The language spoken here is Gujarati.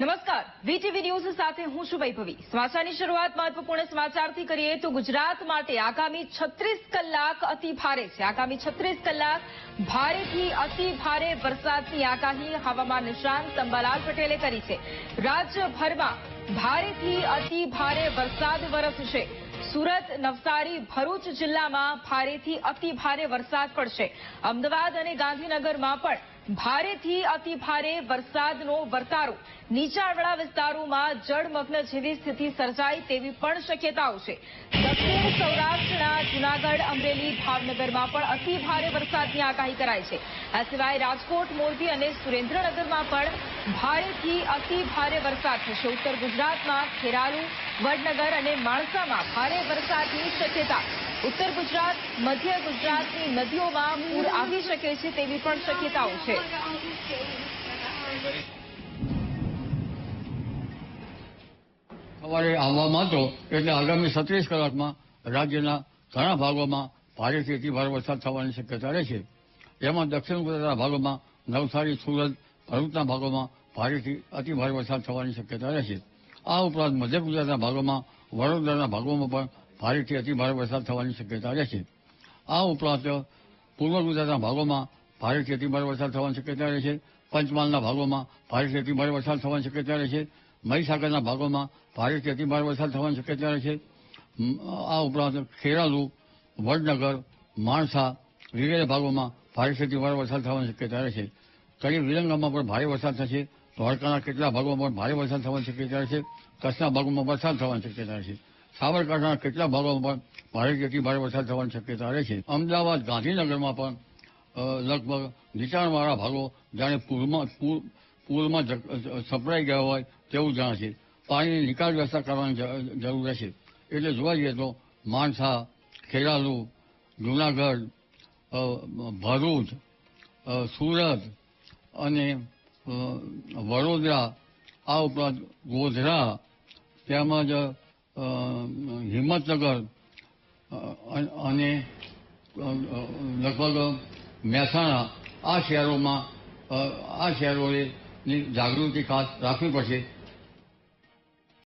નમસ્કાર. વીટીવી ન્યૂઝ સાથે હું છું વૈભવી. સમાચારની શરૂઆત મહત્વપૂર્ણ સમાચારથી કરીએ તો ગુજરાત માટે આગામી 36 કલાક અતિ ભારે છે. આગામી 36 કલાક ભારેથી અતિ ભારે વરસાદની આગાહી હવામાન નિષ્ણાંત અંબાલાલ પટેલે કરી છે. રાજ્યભરમાં ભારેથી અતિ ભારે વરસાદ વરસશે. સુરત, નવસારી, ભરૂચ જિલ્લામાં ભારેથી અતિ ભારે વરસાદ પડશે. અમદાવાદ અને ગાંધીનગરમાં પણ ભારેથી અતિ ભારે વરસાદનો વર્તારો. નીચાણવાળા વિસ્તારોમાં જળમગ્ન જેવી સ્થિતિ સર્જાય તેવી પણ શક્યતાઓ છે. દક્ષિણ સૌરાષ્ટ્રના જૂનાગઢ, અમરેલી, ભાવનગરમાં પણ અતિ ભારે વરસાદની આગાહી કરાઈ છે. આ સિવાય રાજકોટ, મોરબી અને સુરેન્દ્રનગરમાં પણ ભારેથી અતિ ભારે વરસાદ થશે. ઉત્તર ગુજરાતમાં ખેરાલુ, વડનગર અને માણસામાં ભારે વરસાદની શક્યતા. ઉત્તર ગુજરાત, મધ્ય ગુજરાતની નદીઓમાં પૂર આવી શકે છે તેવી પણ શક્યતાઓ છે. સવારે આવવામાં હતો એટલે આગામી સત્રીસ કલાકમાં રાજ્યના ઘણા ભાગોમાં ભારેથી અતિભારે વરસાદ થવાની શક્યતા રહેશે એમાં દક્ષિણ ગુજરાતના ભાગોમાં નવસારી, સુરત, ભરૂચના ભાગોમાં ભારેથી અતિભારે વરસાદ થવાની શક્યતા રહેશે આ ઉપરાંત મધ્ય ગુજરાતના ભાગોમાં વડોદરાના ભાગોમાં પણ ભારેથી અતિભારે વરસાદ થવાની શક્યતા રહેશે આ ઉપરાંત પૂર્વ ગુજરાતના ભાગોમાં ભારેથી ખેતી ભારે વરસાદ થવાની શક્યતા રહેશે પંચમહાલના ભાગોમાં ભારે ખેતી ભારે વરસાદ થવાની શક્યતા રહેશે મહીસાગરના ભાગોમાં ભારે ખેતી ભારે વરસાદ થવાની શક્યતા રહેશે આ ઉપરાંત ખેરાલુ, વડનગર, માણસા વગેરે ભાગોમાં ભારે ખેતી ભારે વરસાદ થવાની શક્યતા રહેશે કડી વિરંગામાં પણ ભારે વરસાદ થશે. દ્વારકાના કેટલા ભાગોમાં પણ ભારે વરસાદ થવાની શક્યતા રહેશે કચ્છના ભાગોમાં વરસાદ થવાની શક્યતા રહેશે સાબરકાંઠાના કેટલા ભાગોમાં પણ ભારે ખેતી ભારે વરસાદ થવાની શક્યતા રહેશે અમદાવાદ ગાંધીનગરમાં પણ લગભગ નીચાણવાળા ભાગો જાણે પૂરમાં, પૂર, પૂરમાં સપડાઈ ગયા હોય તેવું જાણે છે. પાણીની નિકાલ વ્યવસ્થા કરવાની જરૂર રહેશે. એટલે જોવા જઈએ તો માણસા ખેરાલુ, જુનાગઢ ભરૂચ સુરત અને વડોદરા, આ ઉપરાંત ગોધરા, તેમજ હિંમતનગર અને લગભગ મહેસાણા આ શહેરોમાં આ શહેરોએ જાગૃતિ ખાસ રાખવી પડશે.